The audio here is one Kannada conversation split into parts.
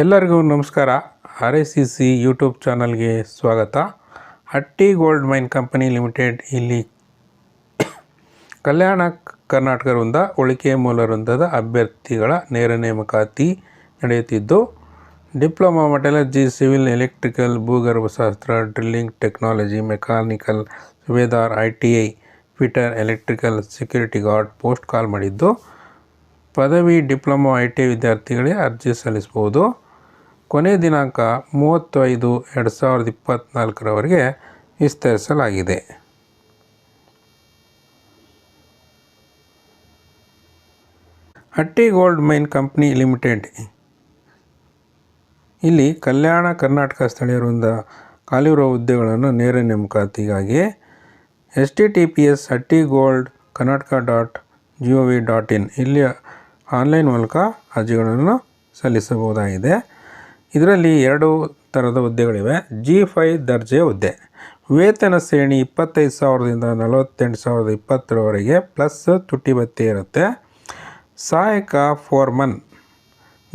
ಎಲ್ಲರಿಗೂ ನಮಸ್ಕಾರ. R I C C YouTube ಚಾನಲ್ಗೆ ಸ್ವಾಗತ. Hatti gold mine company limited ಇಲ್ಲಿ ಕಲ್ಯಾಣ ಕರ್ನಾಟಕ ವೃಂದ, ಉಳಿಕೆ ಮೂಲ ವೃಂದದ ಅಭ್ಯರ್ಥಿಗಳ ನೇರ ನೇಮಕಾತಿ ನಡೆಯುತ್ತಿದ್ದು, ಡಿಪ್ಲೊಮಾ ಮೆಟಲರ್ಜಿ, ಸಿವಿಲ್ ಎಲೆಕ್ಟ್ರಿಕಲ್, ಭೂಗರ್ಭಶಾಸ್ತ್ರ, drilling technology, mechanical Subedar, I T I fitter electrical security guard post call ಮಾಡಿದ್ದು, ಪದವಿ, ಡಿಪ್ಲೊಮಾ, ಐ ಟಿ ಐ ವಿದ್ಯಾರ್ಥಿಗಳೇ ಅರ್ಜಿ ಸಲ್ಲಿಸಬಹುದು. ಕೊನೆಯ ದಿನಾಂಕ ಮೂವತ್ತು ಐದು ಎರಡು ಸಾವಿರದ ಇಪ್ಪತ್ತ್ನಾಲ್ಕರವರೆಗೆ ವಿಸ್ತರಿಸಲಾಗಿದೆ. Hatti gold mine company limited. ಇಲ್ಲಿ ಕಲ್ಯಾಣ ಕರ್ನಾಟಕ ಸ್ಥಳೀಯರಿಂದ ಖಾಲಿರುವ ಹುದ್ದೆಗಳನ್ನು ನೇರ ನೇಮಕಾತಿಗಾಗಿ S T T P S Hatti gold Karnataka dot G O V dot in ಇಲ್ಲಿ ಆನ್ಲೈನ್ ಮೂಲಕ ಅರ್ಜಿಗಳನ್ನು ಸಲ್ಲಿಸಬಹುದಾಗಿದೆ. ಇದರಲ್ಲಿ ಎರಡು ಥರದ ಹುದ್ದೆಗಳಿವೆ. ಜಿ ಫೈ ದರ್ಜೆ ಹುದ್ದೆ. ವೇತನ ಶ್ರೇಣಿ ಇಪ್ಪತ್ತೈದು ಸಾವಿರದಿಂದ ನಲವತ್ತೆಂಟು ಸಾವಿರದ ಇಪ್ಪತ್ತರವರೆಗೆ ಪ್ಲಸ್ ತುಟ್ಟಿ ಬತ್ತಿ ಇರುತ್ತೆ. ಸಹಾಯಕ ಫೋರ್ಮನ್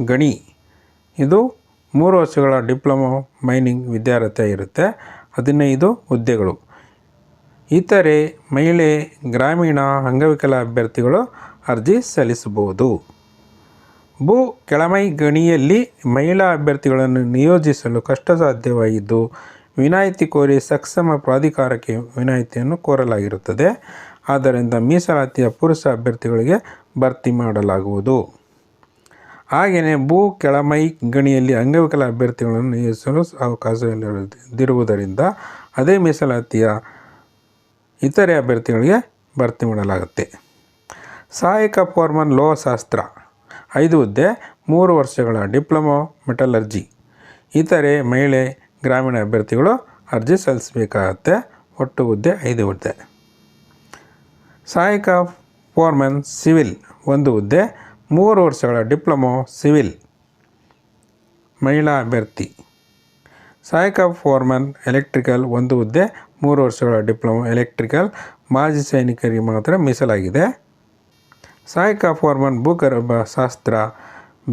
ಗಣಿ. ಇದು ಮೂರು ವರ್ಷಗಳ ಡಿಪ್ಲೊಮೊ ಮೈನಿಂಗ್ ವಿದ್ಯಾರ್ಥಿ ಇರುತ್ತೆ. ಹದಿನೈದು ಹುದ್ದೆಗಳು. ಇತರೆ ಮಹಿಳೆ, ಗ್ರಾಮೀಣ, ಅಂಗವಿಕಲ ಅಭ್ಯರ್ಥಿಗಳು ಅರ್ಜಿ ಸಲ್ಲಿಸಬಹುದು. ಭೂ ಕೆಳಮೈ ಗಣಿಯಲ್ಲಿ ಮಹಿಳಾ ಅಭ್ಯರ್ಥಿಗಳನ್ನು ನಿಯೋಜಿಸಲು ಕಷ್ಟಸಾಧ್ಯವಾಗಿದ್ದು ವಿನಾಯಿತಿ ಕೋರಿ ಸಕ್ಷಮ ಪ್ರಾಧಿಕಾರಕ್ಕೆ ವಿನಾಯಿತಿಯನ್ನು ಕೋರಲಾಗಿರುತ್ತದೆ. ಆದ್ದರಿಂದ ಮೀಸಲಾತಿಯ ಪುರುಷ ಅಭ್ಯರ್ಥಿಗಳಿಗೆ ಭರ್ತಿ ಮಾಡಲಾಗುವುದು. ಹಾಗೆಯೇ ಭೂ ಕೆಳಮೈ ಗಣಿಯಲ್ಲಿ ಅಂಗವಿಕಲ ಅಭ್ಯರ್ಥಿಗಳನ್ನು ನಿಯೋಜಿಸಲು ಅವಕಾಶವಿಲ್ಲದಿರುವುದರಿಂದ ಅದೇ ಮೀಸಲಾತಿಯ ಇತರೆ ಅಭ್ಯರ್ಥಿಗಳಿಗೆ ಭರ್ತಿ ಮಾಡಲಾಗುತ್ತೆ. ಸಹಾಯಕ ಫೋರ್ಮನ್ ಲೋಹಶಾಸ್ತ್ರ ಐದು ಹುದ್ದೆ, ಮೂರು ವರ್ಷಗಳ ಡಿಪ್ಲೊಮೊ ಮೆಟಲರ್ಜಿ. ಇತರೆ ಮಹಿಳೆ, ಗ್ರಾಮೀಣ ಅಭ್ಯರ್ಥಿಗಳು ಅರ್ಜಿ ಸಲ್ಲಿಸಬೇಕಾಗತ್ತೆ. ಒಟ್ಟು ಹುದ್ದೆ ಐದು ಹುದ್ದೆ. ಸಹಾಯಕ ಫೋರ್ಮನ್ ಸಿವಿಲ್, ಒಂದು ಹುದ್ದೆ, ಮೂರು ವರ್ಷಗಳ ಡಿಪ್ಲೊಮೊ ಸಿವಿಲ್. ಮಹಿಳಾ ಅಭ್ಯರ್ಥಿ. ಸಹಾಯಕ ಫೋರ್ಮನ್ ಎಲೆಕ್ಟ್ರಿಕಲ್, ಒಂದು ಹುದ್ದೆ, ಮೂರು ವರ್ಷಗಳ ಡಿಪ್ಲೊಮೊ ಎಲೆಕ್ಟ್ರಿಕಲ್. ಮಾಜಿ ಸೈನಿಕರಿಗೆ ಮಾತ್ರ ಮೀಸಲಾಗಿದೆ. ಸಹಾಯಕ ಫಾರ್ಮನ್ ಭೂಗರ್ಭ ಶಾಸ್ತ್ರ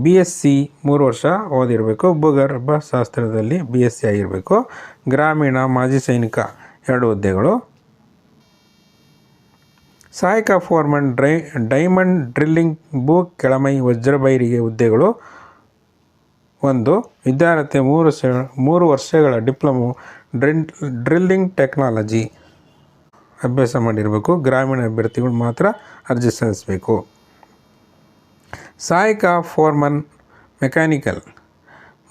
ಬಿ ಎಸ್ ಸಿ ಮೂರು ವರ್ಷ ಓದಿರಬೇಕು. ಭೂಗರ್ಭ ಶಾಸ್ತ್ರದಲ್ಲಿ ಬಿ ಎಸ್ ಸಿ ಆಗಿರಬೇಕು. ಗ್ರಾಮೀಣ, ಮಾಜಿ ಸೈನಿಕ ಎರಡು ಹುದ್ದೆಗಳು. ಸಹಾಯಕ ಫೋರ್ಮನ್ ಡ್ರೈ, ಡೈಮಂಡ್ ಡ್ರಿಲ್ಲಿಂಗ್ ಭೂ ಕೆಳಮೈ ವಜ್ರಬೈರಿಗೆ ಹುದ್ದೆಗಳು. ಒಂದು, ವಿದ್ಯಾರ್ಥಿ ಮೂರು ಸ, ಮೂರು ವರ್ಷಗಳ ಡಿಪ್ಲೊಮೊ ಡ್ರಿಲ್ ಡ್ರಿಲ್ಲಿಂಗ್ ಟೆಕ್ನಾಲಜಿ. ಅಭ್ಯಾಸ ಮಾಡಿರಬೇಕು. ಗ್ರಾಮೀಣ ಅಭ್ಯರ್ಥಿಗಳು ಮಾತ್ರ ಅರ್ಜಿ ಸಲ್ಲಿಸಬೇಕು. ಸಹಾಯಕ ಫೋರ್ಮನ್ ಮೆಕ್ಯಾನಿಕಲ್.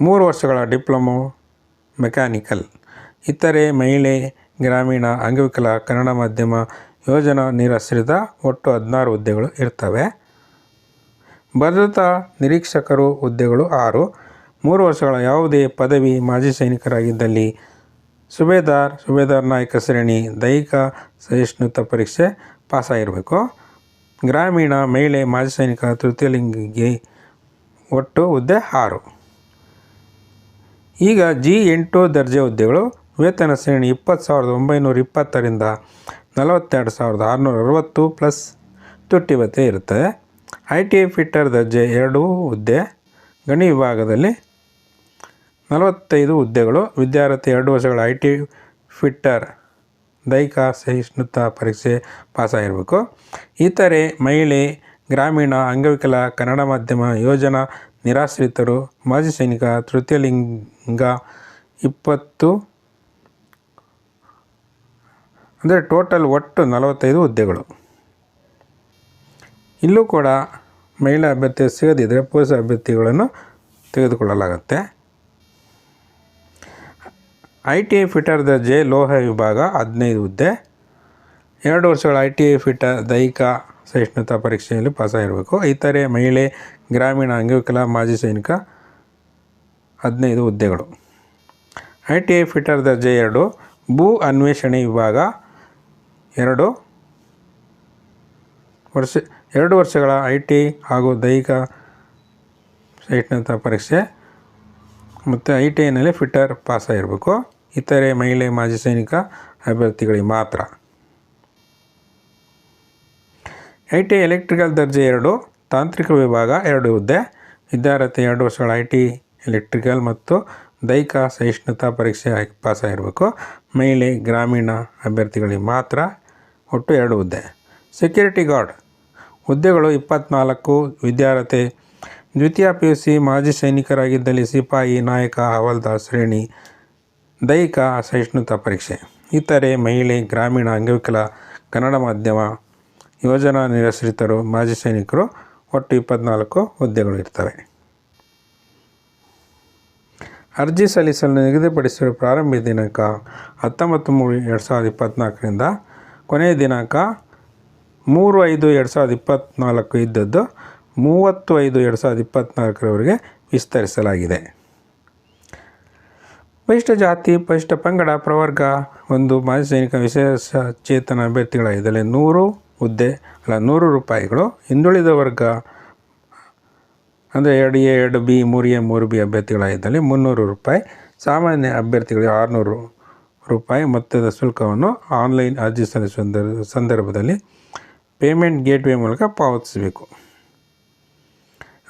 ಮೂರು ವರ್ಷಗಳ ಡಿಪ್ಲೊಮೊ ಮೆಕ್ಯಾನಿಕಲ್. ಇತರೆ ಮಹಿಳೆ, ಗ್ರಾಮೀಣ, ಅಂಗವಿಕಲ, ಕನ್ನಡ ಮಾಧ್ಯಮ ಯೋಜನಾ ನಿರಾಶ್ರಿತ ಒಟ್ಟು ಹದಿನಾರು ಹುದ್ದೆಗಳು ಇರ್ತವೆ. ಭದ್ರತಾ ನಿರೀಕ್ಷಕರು ಹುದ್ದೆಗಳು ಆರು. ಮೂರು ವರ್ಷಗಳ ಯಾವುದೇ ಪದವಿ ಮಾಜಿ ಸೈನಿಕರಾಗಿದ್ದಲ್ಲಿ ಸುಬೇದಾರ್ ಸುಬೇದಾರ್ ನಾಯಕ ಶ್ರೇಣಿ ದೈಹಿಕ ಸಹಿಷ್ಣುತ ಪರೀಕ್ಷೆ ಪಾಸಾಗಿರಬೇಕು. ಗ್ರಾಮೀಣ ಮಹಿಳೆ ಮಾಜಿ ಸೈನಿಕ ತೃತೀಯ ಲಿಂಗಿಗೆ ಒಟ್ಟು ಹುದ್ದೆ ಆರು. ಈಗ ಜಿ ಎಂಟು ದರ್ಜೆ ಹುದ್ದೆಗಳು ವೇತನ ಶ್ರೇಣಿ ಇಪ್ಪತ್ತು ಸಾವಿರದ ಒಂಬೈನೂರ ಇಪ್ಪತ್ತರಿಂದ ನಲವತ್ತೆರಡು ಸಾವಿರದ ಆರುನೂರ ಅರವತ್ತು ಪ್ಲಸ್ ತುಟ್ಟಿ ಭತ್ತೆ ಇರುತ್ತದೆ ಐ ಟಿ ಐ ಫಿಟ್ಟರ್ ದರ್ಜೆ ಎರಡೂ ಹುದ್ದೆ ಗಣಿ ವಿಭಾಗದಲ್ಲಿ ನಲವತ್ತೈದು ಹುದ್ದೆಗಳು, ವಿದ್ಯಾರ್ಥಿ ಎರಡು ವರ್ಷಗಳ ಐ ಟಿ ಫಿಟ್ಟರ್ ದೈಹಿಕ ಸಹಿಷ್ಣುತಾ ಪರೀಕ್ಷೆ ಪಾಸಾಗಿರಬೇಕು. ಇತರೆ ಮಹಿಳೆ, ಗ್ರಾಮೀಣ, ಅಂಗವಿಕಲ, ಕನ್ನಡ ಮಾಧ್ಯಮ ಯೋಜನಾ ನಿರಾಶ್ರಿತರು, ಮಾಜಿ ಸೈನಿಕ ತೃತೀಯ ಲಿಂಗ ಇಪ್ಪತ್ತು, ಅಂದರೆ ಟೋಟಲ್ ಒಟ್ಟು ನಲವತ್ತೈದು ಹುದ್ದೆಗಳು. ಇಲ್ಲೂ ಕೂಡ ಮಹಿಳಾ ಅಭ್ಯರ್ಥಿ ಸಿಗದಿದ್ದರೆ ಪುರುಷ ಅಭ್ಯರ್ಥಿಗಳನ್ನು ತೆಗೆದುಕೊಳ್ಳಲಾಗುತ್ತೆ. ಐ ಟಿ ಐ ಫಿಟರ್ ದರ್ಜೆ ಲೋಹ ವಿಭಾಗ ಹದಿನೈದು ಹುದ್ದೆ. ಎರಡು ವರ್ಷಗಳ ಐ ಟಿ ಐ ಫಿಟರ್ ದೈಹಿಕ ಸಹಿಷ್ಣುತಾ ಪರೀಕ್ಷೆಯಲ್ಲಿ ಪಾಸಾಗಿರಬೇಕು. ಇತರೆ ಮಹಿಳೆ, ಗ್ರಾಮೀಣ, ಅಂಗವಿಕಲ, ಮಾಜಿ ಸೈನಿಕ ಹದಿನೈದು ಹುದ್ದೆಗಳು. ಐ ಟಿ ಐ ಫಿಟರ್ ದರ್ಜೆ ಎರಡು, ಭೂ ಅನ್ವೇಷಣೆ ವಿಭಾಗ ಎರಡು ವರ್ಷ, ಎರಡು ವರ್ಷಗಳ ಐ ಟಿ ಹಾಗೂ ದೈಹಿಕ ಸಹಿಷ್ಣುತಾ ಪರೀಕ್ಷೆ. ಮತ್ತು ಐ ಟಿ ಐನಲ್ಲಿ ಫಿಟ್ಟರ್ ಪಾಸಾಗಿರಬೇಕು. ಇತರೆ ಮಹಿಳೆ, ಮಾಜಿ ಸೈನಿಕ ಅಭ್ಯರ್ಥಿಗಳಿಗೆ ಮಾತ್ರ. ಐ ಟಿ ಎಲೆಕ್ಟ್ರಿಕಲ್ ದರ್ಜೆ ಎರಡು, ತಾಂತ್ರಿಕ ವಿಭಾಗ ಎರಡು ಹುದ್ದೆ. ವಿದ್ಯಾರ್ಥಿ ಎರಡು ವರ್ಷಗಳ ಐ ಟಿ ಎಲೆಕ್ಟ್ರಿಕಲ್ ಮತ್ತು ದೈಹಿಕ ಸಹಿಷ್ಣುತಾ ಪರೀಕ್ಷೆ ಪಾಸಾಗಿರಬೇಕು. ಮಹಿಳೆ, ಗ್ರಾಮೀಣ ಅಭ್ಯರ್ಥಿಗಳಿಗೆ ಮಾತ್ರ ಒಟ್ಟು ಎರಡು ಹುದ್ದೆ. Security guard. ಹುದ್ದೆಗಳು ಇಪ್ಪತ್ತ್ನಾಲ್ಕು ವಿದ್ಯಾರ್ಥಿ ದ್ವಿತೀಯ ಪಿ ಯು ಸಿ ಮಾಜಿ ಸೈನಿಕರಾಗಿದ್ದಲ್ಲಿ ಸಿಪಾಯಿ, ನಾಯಕ, ಹವಾಲ್ದಾರ್ ಶ್ರೇಣಿ ದೈಹಿಕ ಸಹಿಷ್ಣುತಾ ಪರೀಕ್ಷೆ. ಇತರೆ ಮಹಿಳೆ, ಗ್ರಾಮೀಣ, ಅಂಗವಿಕಲ, ಕನ್ನಡ ಮಾಧ್ಯಮ ಯೋಜನಾ ನಿರಾಶ್ರಿತರು, ಮಾಜಿ ಸೈನಿಕರು, ಒಟ್ಟು ಇಪ್ಪತ್ನಾಲ್ಕು ಹುದ್ದೆಗಳು ಇರ್ತವೆ. ಅರ್ಜಿ ಸಲ್ಲಿಸಲು ನಿಗದಿಪಡಿಸಿರುವ ಪ್ರಾರಂಭ ದಿನಾಂಕ ಹತ್ತೊಂಬತ್ತು ಮೂರು ಎರಡು ಸಾವಿರದ ಇಪ್ಪತ್ತ್ನಾಲ್ಕರಿಂದ ಕೊನೆಯ ದಿನಾಂಕ ಮೂರು ಐದು ಎರಡು ಸಾವಿರದ ಇಪ್ಪತ್ತ್ನಾಲ್ಕು ಇದ್ದದ್ದು ಮೂವತ್ತು ಐದು ಎರಡು ಸಾವಿರದ ಇಪ್ಪತ್ತ್ನಾಲ್ಕರವರೆಗೆ ವಿಸ್ತರಿಸಲಾಗಿದೆ. ಪರಿಶಿಷ್ಟ ಜಾತಿ ಪರಿಶಿಷ್ಟ ಪಂಗಡ, ಪ್ರವರ್ಗ, ಒಂದು ಮಾಜಿ ಸೈನಿಕ ವಿಶೇಷ ಚೇತನ ಅಭ್ಯರ್ಥಿಗಳಾಗಿದ್ದಲ್ಲಿ ನೂರು ಹುದ್ದೆ, ಅಲ್ಲ, ನೂರು ರೂಪಾಯಿಗಳು ಹಿಂದುಳಿದ ವರ್ಗ, ಅಂದರೆ ಎರಡು ಎ, ಎರಡು ಬಿ, ಮೂರು ಎ, ಮೂರು ಬಿ ಅಭ್ಯರ್ಥಿಗಳಾಗಿದ್ದಲ್ಲಿ ಮುನ್ನೂರು ರೂಪಾಯಿ. ಸಾಮಾನ್ಯ ಅಭ್ಯರ್ಥಿಗಳಿಗೆ ಆರುನೂರು ರೂಪಾಯಿ. ಮೊತ್ತದ ಶುಲ್ಕವನ್ನು ಆನ್ಲೈನ್ ಅರ್ಜಿ ಸಲ್ಲಿಸುವ ಸಂದರ್ಭ- ಸಂದರ್ಭದಲ್ಲಿ ಪೇಮೆಂಟ್ ಗೇಟ್ವೇ ಮೂಲಕ ಪಾವತಿಸಬೇಕು.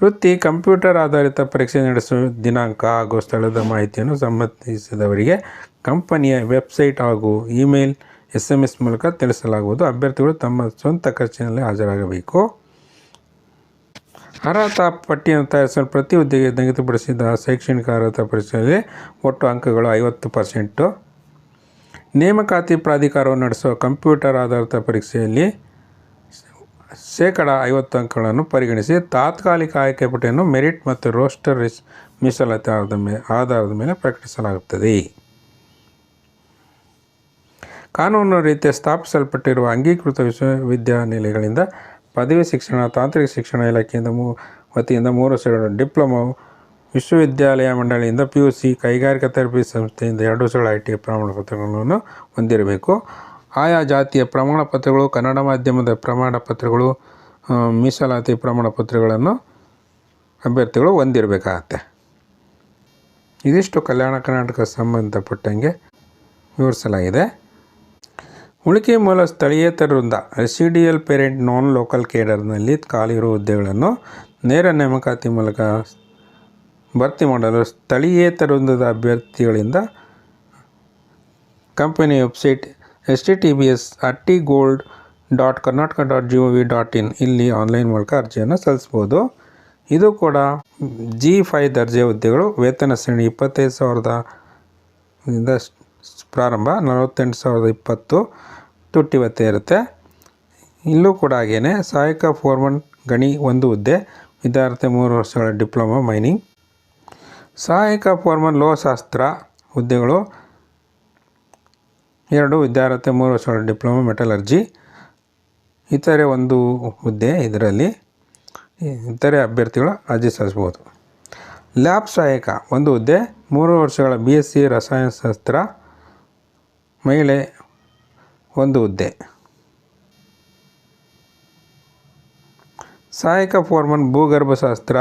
ವೃತ್ತಿ ಕಂಪ್ಯೂಟರ್ ಆಧಾರಿತ ಪರೀಕ್ಷೆ ನಡೆಸುವ ದಿನಾಂಕ ಹಾಗೂ ಸ್ಥಳದ ಮಾಹಿತಿಯನ್ನು ಸಂಬಂಧಿಸಿದವರಿಗೆ ಕಂಪನಿಯ ವೆಬ್ಸೈಟ್ ಹಾಗೂ ಇಮೇಲ್ ಎಸ್ ಎಂ ಎಸ್ ಮೂಲಕ ತಿಳಿಸಲಾಗುವುದು. ಅಭ್ಯರ್ಥಿಗಳು ತಮ್ಮ ಸ್ವಂತ ಖರ್ಚಿನಲ್ಲಿ ಹಾಜರಾಗಬೇಕು. ಅರ್ಹತಾ ಪಟ್ಟಿಯನ್ನು ತಯಾರಿಸಲು ಪ್ರತಿ ಹುದ್ದೆಗೆ ನಿಗದಿಪಡಿಸಿದ ಶೈಕ್ಷಣಿಕ ಅರ್ಹತಾ ಪರೀಕ್ಷೆಯಲ್ಲಿ ಒಟ್ಟು ಅಂಕಗಳು ಐವತ್ತು ಪರ್ಸೆಂಟು. ನೇಮಕಾತಿ ಪ್ರಾಧಿಕಾರವನ್ನು ನಡೆಸುವ ಕಂಪ್ಯೂಟರ್ ಆಧಾರಿತ ಪರೀಕ್ಷೆಯಲ್ಲಿ ಶೇಕಡ ಐವತ್ತು ಅಂಕಗಳನ್ನು ಪರಿಗಣಿಸಿ ತಾತ್ಕಾಲಿಕ ಆಯ್ಕೆ ಪಟ್ಟಿಯನ್ನು ಮೆರಿಟ್ ಮತ್ತು ರೋಸ್ಟರ್ ರಿಸ್- ಮೀಸಲಾತಿ ಆಧಾರದ ಮೇಲೆ ಆಧಾರದ ಮೇಲೆ ಪ್ರಕಟಿಸಲಾಗುತ್ತದೆ. ಕಾನೂನು ರೀತಿಯ ಸ್ಥಾಪಿಸಲ್ಪಟ್ಟಿರುವ ಅಂಗೀಕೃತ ವಿಶ್ವವಿದ್ಯಾನಿಲಯಗಳಿಂದ ಪದವಿ ಶಿಕ್ಷಣ, ತಾಂತ್ರಿಕ ಶಿಕ್ಷಣ ಇಲಾಖೆಯಿಂದ ಮೂ, ವತಿಯಿಂದ ಮೂರು ವರ್ಷಗಳ ಡಿಪ್ಲೊಮೊ ವಿಶ್ವವಿದ್ಯಾಲಯ ಮಂಡಳಿಯಿಂದ ಪಿ ಯು ಸಿ ಕೈಗಾರಿಕಾ ತರಬೇತಿ ಸಂಸ್ಥೆಯಿಂದ ಎರಡು ವರ್ಷಗಳ ಐ ಟಿ ಪ್ರಮಾಣ ಪತ್ರಗಳನ್ನು ಹೊಂದಿರಬೇಕು. ಆಯಾ ಜಾತಿಯ ಪ್ರಮಾಣ ಪತ್ರಗಳು, ಕನ್ನಡ ಮಾಧ್ಯಮದ ಪ್ರಮಾಣ ಪತ್ರಗಳು ಮೀಸಲಾತಿ ಪ್ರಮಾಣ ಪತ್ರಗಳನ್ನು ಅಭ್ಯರ್ಥಿಗಳು ಹೊಂದಿರಬೇಕಾಗತ್ತೆ. ಇದಿಷ್ಟು ಕಲ್ಯಾಣ ಕರ್ನಾಟಕ ಸಂಬಂಧಪಟ್ಟಂಗೆ ವಿವರಿಸಲಾಗಿದೆ. ಉಳಿಕೆ ಮೂಲ ಸ್ಥಳೀಯೇತರ ವೃಂದ ರೆಸಿಡಿಯಲ್ ಪೇರೆಂಟ್ ನಾನ್ ಲೋಕಲ್ ಕೇಡರ್ನಲ್ಲಿ ಖಾಲಿ ಇರುವ ಹುದ್ದೆಗಳನ್ನು ನೇರ ನೇಮಕಾತಿ ಮೂಲಕ ಭರ್ತಿ ಮಾಡಲು ಸ್ಥಳೀಯೇತರ ವೃಂದದ ಅಭ್ಯರ್ಥಿಗಳಿಂದ company website S T T gold dot Karnataka dot G O V dot in ಇಲ್ಲಿ ಆನ್ಲೈನ್ ಮೂಲಕ ಅರ್ಜಿಯನ್ನು ಸಲ್ಲಿಸ್ಬೋದು ಇದು ಕೂಡ ಜಿ ಫೈ ದರ್ಜೆ ಹುದ್ದೆಗಳು. ವೇತನ ಶ್ರೇಣಿ ಇಪ್ಪತ್ತೈದು ಸಾವಿರದ ಇಂದ ಪ್ರಾರಂಭ ನಲವತ್ತೆಂಟು ಸಾವಿರದ ಇಪ್ಪತ್ತು ತುಟ್ಟಿ ಭತ್ಯೆ ಇರುತ್ತೆ. ಇಲ್ಲೂ ಕೂಡ ಹಾಗೇ ಸಹಾಯಕ ಫೋರ್ಮನ್ ಗಣಿ ಒಂದು ಹುದ್ದೆ. ವಿದ್ಯಾರ್ಥಿ ಮೂರು ವರ್ಷಗಳ ಡಿಪ್ಲೊಮಾ ಮೈನಿಂಗ್. ಸಹಾಯಕ ಫೋರ್ಮನ್ ಲೋಹಶಾಸ್ತ್ರ ಹುದ್ದೆಗಳು. ಎರಡು ವಿದ್ಯಾರ್ಥಿ, ಮೂರು ವರ್ಷಗಳ ಡಿಪ್ಲೊಮಾ ಮೆಟಲರ್ಜಿ ಇತರೆ ಒಂದು ಹುದ್ದೆ ಇದರಲ್ಲಿ ಇತರೆ ಅಭ್ಯರ್ಥಿಗಳು ಅರ್ಜಿ ಸಲ್ಲಿಸ್ಬೋದು ಲ್ಯಾಬ್ ಸಹಾಯಕ, ಒಂದು ಹುದ್ದೆ, ಮೂರು ವರ್ಷಗಳ ಬಿ ಎಸ್ ಸಿ ರಸಾಯನಶಾಸ್ತ್ರ ಮಹಿಳೆ, ಒಂದು ಹುದ್ದೆ. ಸಹಾಯಕ ಫೋರ್ಮನ್, ಭೂಗರ್ಭಶಾಸ್ತ್ರ,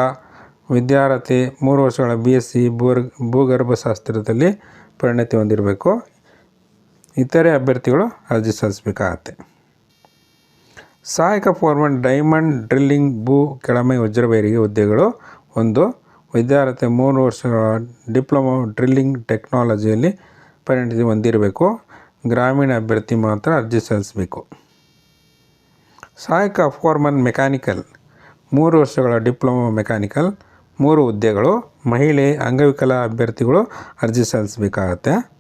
ವಿದ್ಯಾರ್ಥಿ, ಮೂರು ವರ್ಷಗಳ ಬಿ ಎಸ್ ಸಿ ಭೂರ್, ಭೂಗರ್ಭಶಾಸ್ತ್ರದಲ್ಲಿ ಪರಿಣತಿ ಹೊಂದಿರಬೇಕು. ಇತರೆ ಅಭ್ಯರ್ಥಿಗಳು ಅರ್ಜಿ ಸಲ್ಲಿಸಬೇಕಾಗತ್ತೆ. ಸಹಾಯಕ ಫೋರ್ಮನ್ ಡೈಮಂಡ್ ಡ್ರಿಲ್ಲಿಂಗ್ ಭೂ ಕೆಳಮೈ ವಜ್ರಬೈರಿಗೆ ಹುದ್ದೆಗಳು ಒಂದು. ವಿದ್ಯಾರ್ಥಿ ಮೂರು ವರ್ಷಗಳ ಡಿಪ್ಲೊಮಾ ಡ್ರಿಲ್ಲಿಂಗ್ ಟೆಕ್ನಾಲಜಿಯಲ್ಲಿ ಪರಿಣತಿ ಹೊಂದಿರಬೇಕು. ಗ್ರಾಮೀಣ ಅಭ್ಯರ್ಥಿ ಮಾತ್ರ ಅರ್ಜಿ ಸಲ್ಲಿಸಬೇಕು. ಸಹಾಯಕ ಫೋರ್ಮನ್ ಮೆಕ್ಯಾನಿಕಲ್ ಮೂರು ವರ್ಷಗಳ ಡಿಪ್ಲೊಮಾ ಮೆಕ್ಯಾನಿಕಲ್ ಮೂರು ಹುದ್ದೆಗಳು ಮಹಿಳೆ ಅಂಗವಿಕಲ ಅಭ್ಯರ್ಥಿಗಳು ಅರ್ಜಿ ಸಲ್ಲಿಸಬೇಕಾಗತ್ತೆ.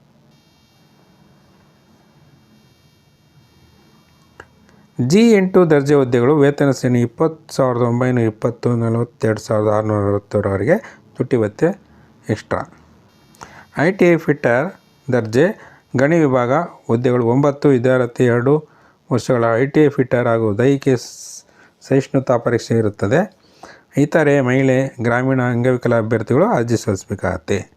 ಜಿ ಎಂಟು ದರ್ಜೆ ಹುದ್ದೆಗಳು ವೇತನ ಶ್ರೇಣಿ ಇಪ್ಪತ್ತು ಸಾವಿರದ ಒಂಬೈನೂರ ಇಪ್ಪತ್ತು ನಲವತ್ತೆರಡು ಸಾವಿರದ ಆರುನೂರ ಅರವತ್ತರವರೆಗೆ ತುಟ್ಟಿ ಭತ್ಯೆ extra. I T I fitter ದರ್ಜೆ ಗಣಿ ವಿಭಾಗ ಹುದ್ದೆಗಳು ಒಂಬತ್ತು, ವಿದ್ಯಾರ್ಥಿ ಎರಡು ವರ್ಷಗಳ ಐ ಟಿ ಐ ಫಿಟ್ಟರ್ ಹಾಗೂ ದೈಹಿಕ ಸಹಿಷ್ಣುತಾ ಪರೀಕ್ಷೆ ಇರುತ್ತದೆ. ಇತರೆ ಮಹಿಳೆ, ಗ್ರಾಮೀಣ ಅಂಗವಿಕಲ ಅಭ್ಯರ್ಥಿಗಳು ಅರ್ಜಿ ಸಲ್ಲಿಸಬೇಕಾಗತ್ತೆ.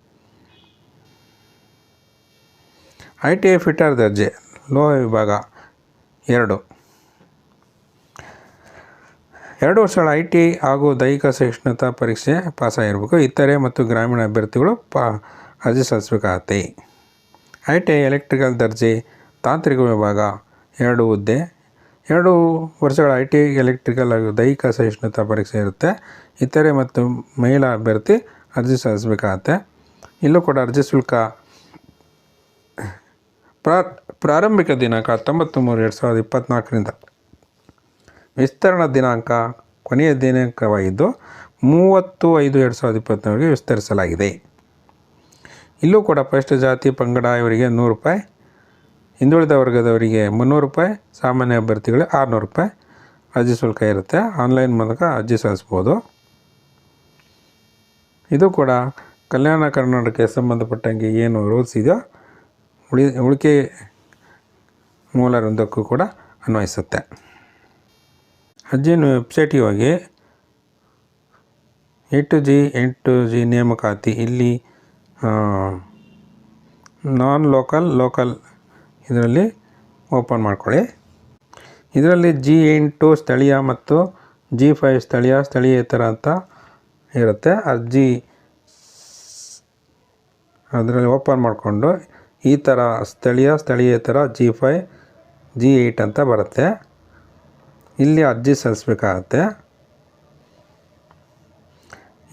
ಐ ಟಿ ಐ ಫಿಟ್ಟರ್ ದರ್ಜೆ ಲೋಹ ವಿಭಾಗ ಎರಡು. ಎರಡು ವರ್ಷಗಳ ಐ ಟಿ ಹಾಗೂ ದೈಹಿಕ ಸಹಿಷ್ಣುತಾ ಪರೀಕ್ಷೆ ಪಾಸಾಗಿರಬೇಕು. ಇತರೆ ಮತ್ತು ಗ್ರಾಮೀಣ ಅಭ್ಯರ್ಥಿಗಳು ಪಾ, ಅರ್ಜಿ ಸಲ್ಲಿಸಬೇಕಾಗತ್ತೆ. ಐ ಟಿ ಐ ಎಲೆಕ್ಟ್ರಿಕಲ್ ದರ್ಜೆ, ತಾಂತ್ರಿಕ ವಿಭಾಗ, ಎರಡು ಹುದ್ದೆ. ಎರಡು ವರ್ಷಗಳ ಐ ಟಿ ಎಲೆಕ್ಟ್ರಿಕಲ್ ಹಾಗೂ ದೈಹಿಕ ಸಹಿಷ್ಣುತಾ ಪರೀಕ್ಷೆ ಇರುತ್ತೆ. ಇತರೆ ಮತ್ತು ಮಹಿಳಾ ಅಭ್ಯರ್ಥಿ ಅರ್ಜಿ ಸಲ್ಲಿಸಬೇಕಾಗತ್ತೆ. ಇಲ್ಲೂ ಕೂಡ ಅರ್ಜಿ ಶುಲ್ಕ ಪ್ರಾ ಪ್ರಾರಂಭಿಕ ದಿನಾಂಕ ಹತ್ತೊಂಬತ್ತು ಮೂರು ಎರಡು ಸಾವಿರದ ಇಪ್ಪತ್ತ್ನಾಲ್ಕರಿಂದ ವಿಸ್ತರಣಾ ದಿನಾಂಕ ಕೊನೆಯ ದಿನಾಂಕವಾಗಿದ್ದು ಮೂವತ್ತು ಐದು ಎರಡು ಸಾವಿರದ ಇಪ್ಪತ್ತವರೆಗೆ ವಿಸ್ತರಿಸಲಾಗಿದೆ. ಇಲ್ಲೂ ಕೂಡ ಫಸ್ಟ್ ಜಾತಿ ಪಂಗಡ ಇವರಿಗೆ ನೂರು ರೂಪಾಯಿ, ಹಿಂದುಳಿದ ವರ್ಗದವರಿಗೆ ಮುನ್ನೂರು ರೂಪಾಯಿ, ಸಾಮಾನ್ಯ ಅಭ್ಯರ್ಥಿಗಳಿಗೆ ಆರುನೂರು ರೂಪಾಯಿ. ಅರ್ಜಿ ಶುಲ್ಕ ಇರುತ್ತೆ. ಆನ್ಲೈನ್ ಮೂಲಕ ಅರ್ಜಿ ಸಲ್ಲಿಸ್ಬೋದು ಇದು ಕೂಡ ಕಲ್ಯಾಣ ಕರ್ನಾಟಕಕ್ಕೆ ಸಂಬಂಧಪಟ್ಟಂಗೆ ಏನು ರೂಲ್ಸ್ ಇದೆಯೋ ಉಳಿ ಉಳಿಕೆ ಮೂಲರಿಂದಕ್ಕೂ ಕೂಡ ಅನ್ವಯಿಸುತ್ತೆ. ಅರ್ಜಿನ ವೆಬ್ಸೈಟಿಗೆ ಹೋಗಿ ಎಂಟು ಜಿ ಎಂಟು ಜಿ ನೇಮಕಾತಿ. ಇಲ್ಲಿ ನಾನ್ ಲೋಕಲ್ ಲೋಕಲ್ ಇದರಲ್ಲಿ ಓಪನ್ ಮಾಡ್ಕೊಳ್ಳಿ. ಇದರಲ್ಲಿ ಜಿ ಎಂಟು ಸ್ಥಳೀಯ ಮತ್ತು ಜಿ ಫೈವ್ ಸ್ಥಳೀಯ ಸ್ಥಳೀಯೇತರ ಅಂತ ಇರುತ್ತೆ. ಅರ್ಜಿ ಅದರಲ್ಲಿ ಓಪನ್ ಮಾಡಿಕೊಂಡು ಈ ಥರ ಸ್ಥಳೀಯ ಸ್ಥಳೀಯೇತರ ಜಿ ಫೈ ಜಿ ಏಯ್ಟ್ ಅಂತ ಬರುತ್ತೆ. ಇಲ್ಲಿ ಅರ್ಜಿ ಸಲ್ಲಿಸ್ಬೇಕಾಗತ್ತೆ.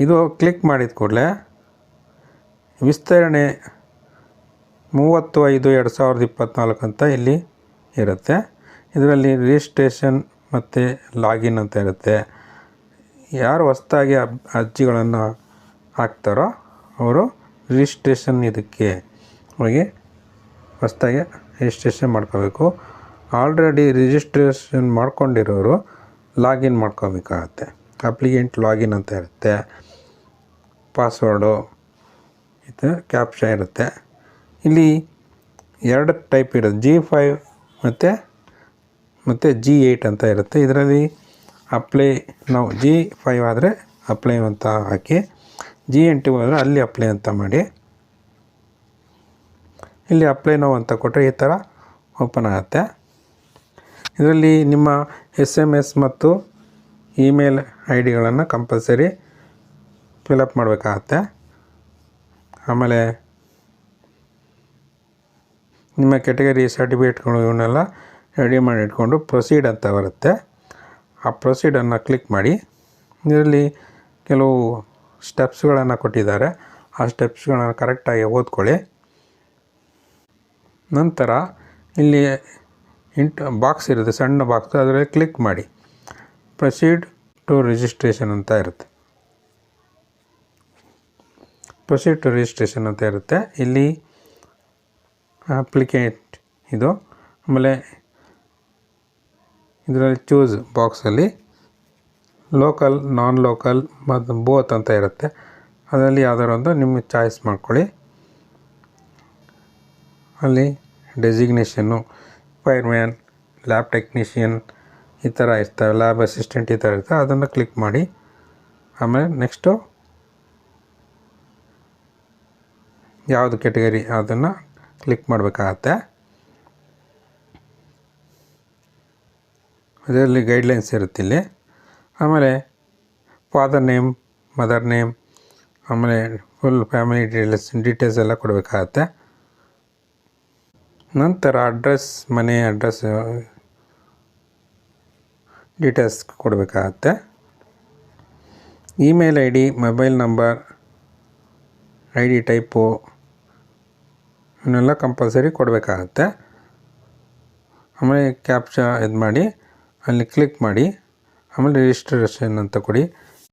ಇದು ಕ್ಲಿಕ್ ಮಾಡಿದ ಕೂಡಲೇ ವಿಸ್ತರಣೆ ಮೂವತ್ತು ಐದು ಎರಡು ಸಾವಿರದ ಇಪ್ಪತ್ತ್ನಾಲ್ಕು ಅಂತ ಇಲ್ಲಿ ಇರುತ್ತೆ. ಇದರಲ್ಲಿ ರಿಜಿಸ್ಟ್ರೇಷನ್ ಮತ್ತು ಲಾಗಿನ್ ಅಂತ ಇರುತ್ತೆ. ಯಾರು ಹೊಸ್ದಾಗಿ ಅರ್ಜಿಗಳನ್ನು ಹಾಕ್ತಾರೋ ಅವರು ರಿಜಿಸ್ಟ್ರೇಷನ್ ಇದಕ್ಕೆ ಹೋಗಿ ಹೊಸ್ದಾಗಿ ರಿಜಿಸ್ಟ್ರೇಷನ್ ಮಾಡ್ಕೋಬೇಕು. ಆಲ್ರೆಡಿ ರಿಜಿಸ್ಟ್ರೇಷನ್ ಮಾಡ್ಕೊಂಡಿರೋರು ಲಾಗಿನ್ ಮಾಡ್ಕೋಬೇಕಾಗತ್ತೆ. ಅಪ್ಲಿಕೆಂಟ್ ಲಾಗಿನ್ ಅಂತ ಇರುತ್ತೆ. ಪಾಸ್ವರ್ಡು ಇದು ಕ್ಯಾಪ್ಷ ಇರುತ್ತೆ. ಇಲ್ಲಿ ಎರಡು ಟೈಪ್ ಇರುತ್ತೆ ಜಿ ಫೈವ್ ಮತ್ತು ಮತ್ತು ಜಿ ಏಯ್ಟ್ ಅಂತ ಇರುತ್ತೆ. ಇದರಲ್ಲಿ ಅಪ್ಲೈ ನಾವು ಜಿ ಫೈವ್ ಆದರೆ ಅಪ್ಲೈ ಅಂತ ಹಾಕಿ ಜಿ ಎಂಟು ಆದರೆ ಅಲ್ಲಿ ಅಪ್ಲೈ ಅಂತ ಮಾಡಿ. ಇಲ್ಲಿ ಅಪ್ಲೈ ನಾವು ಅಂತ ಕೊಟ್ಟರೆ ಈ ಥರ ಓಪನ್ ಆಗುತ್ತೆ. ಇದರಲ್ಲಿ ನಿಮ್ಮ ಎಸ್ ಎಂ ಎಸ್ ಮತ್ತು ಇಮೇಲ್ ಐ ಡಿಗಳನ್ನು ಕಂಪಲ್ಸರಿ ಫಿಲಪ್ ಮಾಡಬೇಕಾಗತ್ತೆ. ಆಮೇಲೆ ನಿಮ್ಮ ಕೆಟಗರಿ ಸರ್ಟಿಫಿಕೇಟ್ಗಳು ಇವನ್ನೆಲ್ಲ ರೆಡಿ ಮಾಡಿ ಇಟ್ಕೊಂಡು ಪ್ರೊಸೀಡ್ ಅಂತ ಬರುತ್ತೆ. ಆ ಪ್ರೊಸೀಡನ್ನು ಕ್ಲಿಕ್ ಮಾಡಿ. ಇದರಲ್ಲಿ ಕೆಲವು ಸ್ಟೆಪ್ಸ್ಗಳನ್ನು ಕೊಟ್ಟಿದ್ದಾರೆ. ಆ ಸ್ಟೆಪ್ಸ್ಗಳನ್ನು ಕರೆಕ್ಟಾಗಿ ಓದ್ಕೊಳ್ಳಿ. ನಂತರ ಇಲ್ಲಿ ಇಂಟ್, ಬಾಕ್ಸ್ ಇರುತ್ತೆ, ಸಣ್ಣ ಬಾಕ್ಸ್, ಅದರಲ್ಲಿ ಕ್ಲಿಕ್ ಮಾಡಿ. ಪ್ರೊಸೀಡ್ ಟು ರಿಜಿಸ್ಟ್ರೇಷನ್ ಅಂತ ಇರುತ್ತೆ. ಪ್ರೊಸೀಡ್ ಟು ರಿಜಿಸ್ಟ್ರೇಷನ್ ಅಂತ ಇರುತ್ತೆ. ಇಲ್ಲಿ ಅಪ್ಲಿಕೇಟ್ ಇದು. ಆಮೇಲೆ ಇದರಲ್ಲಿ ಚೂಸ್ ಬಾಕ್ಸಲ್ಲಿ ಲೋಕಲ್ ನಾನ್ ಲೋಕಲ್ ಮತ್ತು ಬೋತ್ ಅಂತ ಇರುತ್ತೆ. ಅದರಲ್ಲಿ ಯಾವ್ದಾರು ಒಂದು ನಿಮ್ಮ ಚಾಯ್ಸ್ ಮಾಡ್ಕೊಳ್ಳಿ. ಅಲ್ಲಿ ಡೆಸಿಗ್ನೇಷನ್ನು ಫೈರ್ಮ್ಯಾನ್ ಲ್ಯಾಬ್ ಟೆಕ್ನಿಷಿಯನ್ ಈ ಥರ ಇರ್ತವೆ ಲ್ಯಾಬ್ ಅಸಿಸ್ಟೆಂಟ್ ಈ ಥರ ಇರ್ತವೆ ಅದನ್ನು ಕ್ಲಿಕ್ ಮಾಡಿ. ಆಮೇಲೆ ನೆಕ್ಸ್ಟು ಯಾವುದು ಕೆಟಗರಿ ಅದನ್ನು ಕ್ಲಿಕ್ ಮಾಡಬೇಕಾಗತ್ತೆ. ಅದರಲ್ಲಿ ಗೈಡ್ಲೈನ್ಸ್ ಇರುತ್ತೆ ಇಲ್ಲಿ. ಆಮೇಲೆ ಫಾದರ್ ನೇಮ್, ಮದರ್ ನೇಮ್, ಆಮೇಲೆ ಫುಲ್ ಫ್ಯಾಮಿಲಿ ಡೀಟೇಲ್ಸ್ ಡೀಟೇಲ್ಸ್ ಎಲ್ಲ ಕೊಡಬೇಕಾಗತ್ತೆ. ನಂತರ ಅಡ್ರೆಸ್ ಮನೆ ಅಡ್ರೆಸ್ ಡೀಟೇಲ್ಸ್ ಕೊಡಬೇಕಾಗತ್ತೆ. Email I D mobile number I D type ಇವನ್ನೆಲ್ಲ ಕಂಪಲ್ಸರಿ ಕೊಡಬೇಕಾಗತ್ತೆ. ಆಮೇಲೆ ಕ್ಯಾಪ್ಚಾ ಇದು ಮಾಡಿ ಅಲ್ಲಿ ಕ್ಲಿಕ್ ಮಾಡಿ, ಆಮೇಲೆ ರಿಜಿಸ್ಟ್ರೇಷನ್ ಅಂತ ಕೊಡಿ.